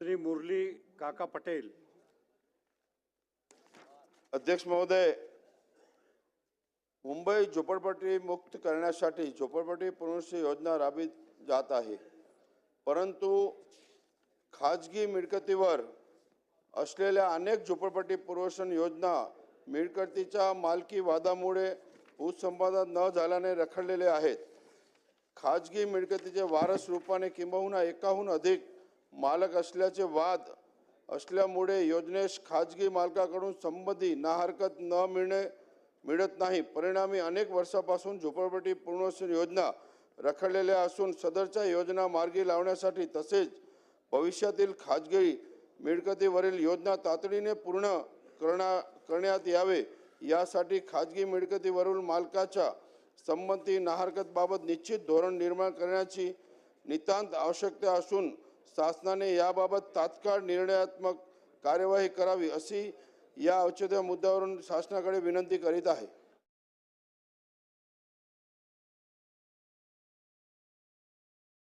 श्री मुरली काका पटेल. अध्यक्ष महोदय मुंबई झोपडपट्टी मुक्त करण्यासाठी झोपडपट्टी पुनर्वसन योजना राबवित जात आहे. परंतु खाजगी मिळकतीवर असलेल्या अनेक झोपडपट्टी पुनर्वसन योजना मिळकतीच्या मालकी वादामुळे भूसंपादन न झाल्याने रखडलेले आहेत. खाजगी मिळकतीचे वारस रूपाने किंबहुना एकाहून अधिक मालक असल्याचे वाद असल्यामुळे योजनेस खाजगी मालकाकडून संबंधी ना हरकत न मिळणे मिळत नाही. परिणामी अनेक वर्षापासून झोपडपट्टी पुनर्वसन योजना रखडलेल्या असून सदरच्या योजना मार्गी लावण्यासाठी तसेच भविष्यातील खाजगी मिळकतीवरील योजना तातडीने पूर्ण करणा करण्यात यावे. यासाठी खाजगी मिळकतीवरील मालकाच्या संबंधी नाहरकतबाबत निश्चित धोरण निर्माण करण्याची नितांत आवश्यकता असून शासनाने याबाबत तात्काळ निर्णयात्मक कार्यवाही करावी अशी या औषध मुद्द्यावरून शासनाकडे विनंती करीत आहे.